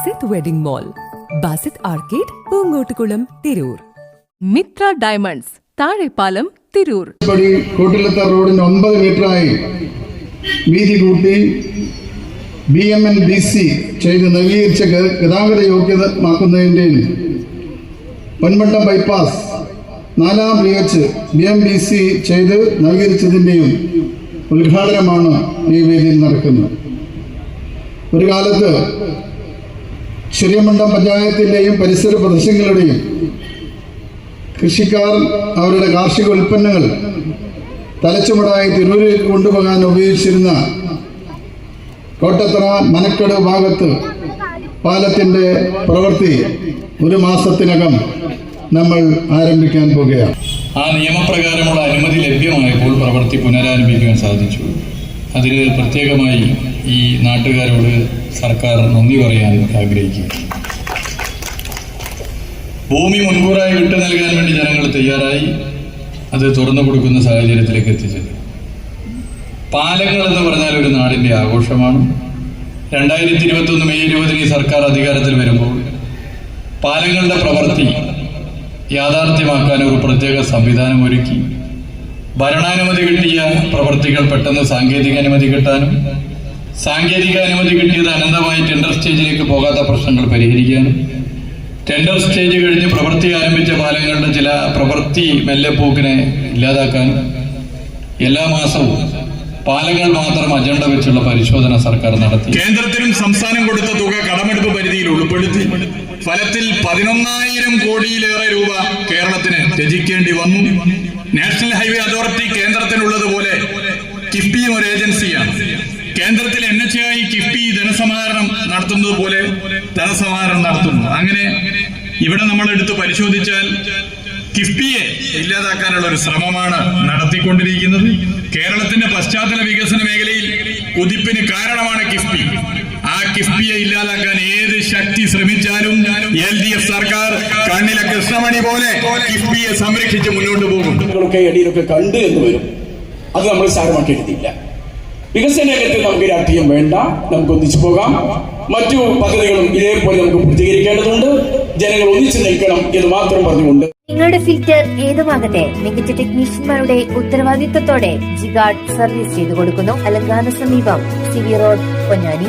Basith wedding mall. Basith arcade Poonkottukulam Tirur. Mithra diamonds Thazhepalam Tirur. കോട്ടിലത്ത റോഡിന് ഒൻപത് മീറ്ററായി വീതി കൂട്ടി B M N B C ചെയ്ത് നവീകരിച്ച ഗതാഗത യോഗ്യമാക്കുന്നതിന്റെയും പൊന്മട്ടം ബൈപ്പാസ് നാലാം B H B M B C ചെയ്ത് നവീകരിച്ചതിന്റെയും ഉദ്ഘാടനമാണ് ഈ വേദിയിൽ നടക്കുന്നത്. ഒരു കാലത്ത് ചെറിയമണ്ടം പഞ്ചായത്തിന്റെയും പരിസര പ്രദേശങ്ങളുടെയും കൃഷിക്കാർ അവരുടെ കാർഷിക ഉൽപ്പന്നങ്ങൾ തലച്ചുമടായി തിരൂരിൽ കൊണ്ടുപോകാൻ ഉപയോഗിച്ചിരുന്ന കോട്ടത്തറ മനക്കട് ഭാഗത്ത് പാലത്തിന്റെ പ്രവൃത്തി ഒരു മാസത്തിനകം നമ്മൾ ആരംഭിക്കാൻ പോകുകയാണ്. ആ നിയമപ്രകാരമുള്ള അനുമതി ലഭ്യമായപ്പോൾ പ്രവൃത്തി പുനരാരംഭിക്കാൻ സാധിച്ചു. അതിൽ പ്രത്യേകമായി ഈ നാട്ടുകാരോട് സർക്കാർ നന്ദി പറയാൻ ആഗ്രഹിക്കുക ഭൂമി മുൻകൂറായി വിട്ടു നൽകാൻ വേണ്ടി ജനങ്ങൾ തയ്യാറായി. അത് തുറന്നു കൊടുക്കുന്ന സാഹചര്യത്തിലേക്ക് എത്തിച്ചത് പാലങ്ങൾ എന്ന് പറഞ്ഞാൽ ഒരു നാടിന്റെ ആഘോഷമാണ്. രണ്ടായിരത്തി ഇരുപത്തൊന്ന് മെയ് ഇരുപതിന് ഈ സർക്കാർ അധികാരത്തിൽ വരുമ്പോൾ പാലങ്ങളുടെ പ്രവൃത്തി യാഥാർത്ഥ്യമാക്കാൻ ഒരു പ്രത്യേക സംവിധാനം ഒരുക്കി. ഭരണാനുമതി കിട്ടിയ പ്രവൃത്തികൾ പെട്ടെന്ന് സാങ്കേതിക അനുമതി കിട്ടാനും സാങ്കേതിക അനുമതി കിട്ടിയത് അനന്തമായി ടെൻഡർ സ്റ്റേജിലേക്ക് പോകാത്ത പ്രശ്നങ്ങൾ പരിഹരിക്കാനും. ടെൻഡർ സ്റ്റേജ് കഴിഞ്ഞ് പ്രവൃത്തി ആരംഭിച്ച പാലങ്ങളുടെ ചില പ്രവൃത്തി മെല്ലെപ്പോക്കിനെ ഇല്ലാതാക്കാൻ എല്ലാ മാസവും പാലങ്ങൾ മാത്രം അജണ്ട വെച്ചുള്ള പരിശോധന സർക്കാർ നടത്തി. കേന്ദ്രത്തിനും സംസ്ഥാനം കൊടുത്ത തുക കടമെടുപ്പ് പരിധിയിൽ ഉൾപ്പെടുത്തി. ഫലത്തിൽ പതിനൊന്നായിരം കോടിയിലേറെ രൂപ കേരളത്തിന് ത്യജിക്കേണ്ടി വന്നു. നാഷണൽ ഹൈവേ അതോറിറ്റി കേന്ദ്രത്തിനുള്ളതുപോലെ കേന്ദ്രത്തിൽ എൻ എച്ച് ഐ കിഫ്ബി ധനസമാഹരണം നടത്തുന്നത് പോലെ ധനസമാഹരണം നടത്തുന്നു. അങ്ങനെ ഇവിടെ നമ്മൾ എടുത്ത് പരിശോധിച്ചാൽ കിഫ്ബിയെ ഇല്ലാതാക്കാനുള്ള ഒരു ശ്രമമാണ് നടത്തിക്കൊണ്ടിരിക്കുന്നത്. കേരളത്തിന്റെ പശ്ചാത്തല വികസന മേഖലയിൽ കുതിപ്പിന് കാരണമാണ് കിഫ്ബി. ആ കിഫ്ബിയെ ഇല്ലാതാക്കാൻ ഏത് ശക്തി ശ്രമിച്ചാലും എൽ ഡി എഫ് സർക്കാർ കണ്ണിലെ കൃഷ്ണമണി പോലെ കിഫ്ബിയെ സംരക്ഷിച്ച് മുന്നോട്ട് പോകും. ൊക്കെ ഇടയിലൊക്കെ കണ്ടു എന്ന് വരും. അത് നമ്മൾ സാരമാക്കി എടുത്തില്ല. വികസന രംഗത്ത് നമുക്ക് രാഷ്ട്രീയം വേണ്ട. നമുക്ക് ഒന്നിച്ചു പോകാം. മറ്റു പദ്ധതികളും ഇതേപോലെ നമുക്ക് പൂർത്തീകരിക്കേണ്ടതുണ്ട് ജനങ്ങൾ ഒന്നിച്ചു നിൽക്കണം എന്ന് മാത്രം പറഞ്ഞുകൊണ്ട്. നിങ്ങളുടെ ഫിൽറ്റർ ഏതുമാകട്ടെ മികച്ച ടെക്നീഷ്യന്മാരുടെ ഉത്തരവാദിത്തത്തോടെ ജിഗാർഡ് സർവീസ് ചെയ്തു കൊടുക്കുന്നു അലങ്കാന സമീപം. CV road Ponnani.